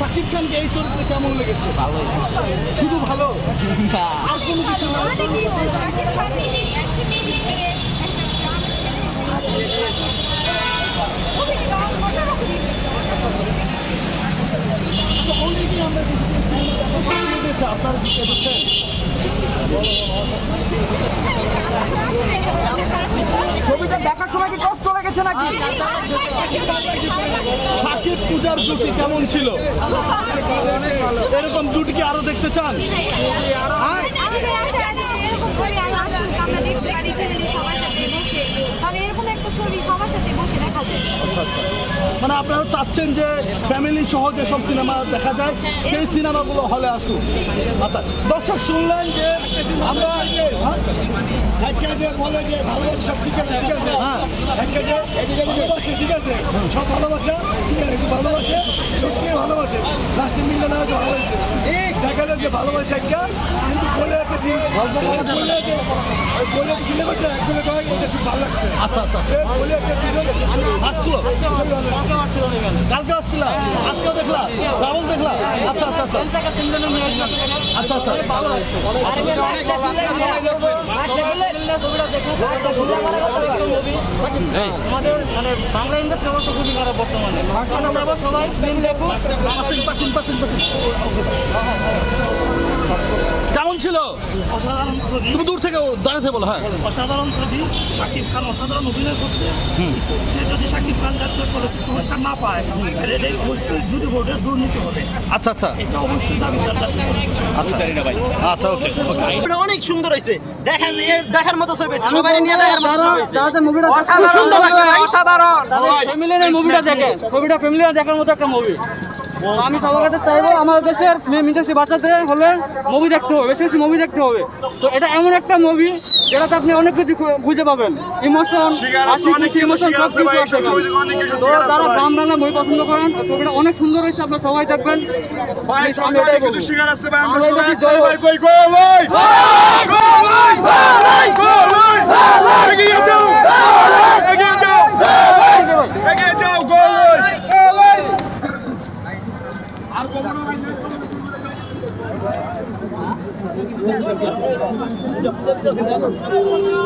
শাকিব খানকে এই চরিত্রে কেমন লেগেছে? ভালো শুধু ভালো? আর কোনো কিছু অনেকেই আমরা আপনার দিকে লেগেছে নাকি? শাকিব পূজার জুটি কেমন ছিল? এরকম জুটি কি আরও দেখতে চান? হ্যাঁ? এরকম একটা ছবি সবার সাথে বসে দেখা যায় আচ্ছা আচ্ছা মানে আপনারা চাচ্ছেন যে ফ্যামিলি সহ যেসব সিনেমা দেখা যায় সেই সিনেমাগুলো হলে আসুক। আচ্ছা দর্শক শুনলেন যে আমরা হ্যাঁ? বলে যে ভালোবাসা সব ঠিক আছে ঠিক আছে। হ্যাঁ। ভালোবাসে ঠিক আছে। সব ভালোবাসা ঠিক আছে ভালোবাসে সত্যি ভালোবাসে। লাস্টে মিললে না যে ভালোবাসে। এই দেখাল যে ভালোবাসা একটা কিন্তু বলে লাগছে আচ্ছা আচ্ছা। আচ্ছা আচ্ছা আচ্ছা মানে বাংলা ইন্ডাস্ট্রি অবশ্য খুবই খারাপ বর্তমানে আমরা সবাই ফিল্ম দেখো কেমন ছিল? অসাধারণ ছবি। তুমি দূর থেকে দাঁড়াতে বলো হ্যাঁ। অসাধারণ ছবি। শাকিব খান অসাধারণ অভিনয় করছে। যদি শাকিব খান জাতীয় চলচ্চিত্র পুরস্কার না পায় অবশ্যই যদি বোর্ডের দুর্নীতি হবে। আচ্ছা আচ্ছা। এটা অবশ্যই দাবিদার জাতীয় আচ্ছা। আচ্ছা ওকে এটা অনেক সুন্দর হয়েছে। এর দেখার মতো ছবি সবাই নিয়ে দেখার মতো ছবি ভাই। অসাধারণ। ফ্যামিলি নিয়ে মুভিটা দেখে ছবিটা ফ্যামিলি দেখার মতো একটা মুভি আমি সবার কাছে চাইব আমার দেশের ফিল্ম ইন্ডাস্ট্রি বাচ্চাদের হলে মুভি দেখতে হবে বেশি বেশি মুভি দেখতে হবে তো এটা এমন একটা মুভি যেটাতে আপনি অনেক কিছু খুঁজে পাবেন ইমোশন হাসি খুশি ইমোশন সব কিছু আছে তো যারা গ্রাম বাংলা মুভি পছন্দ করেন ছবিটা অনেক সুন্দর হয়েছে আপনারা সবাই দেখবেন জয় হোক।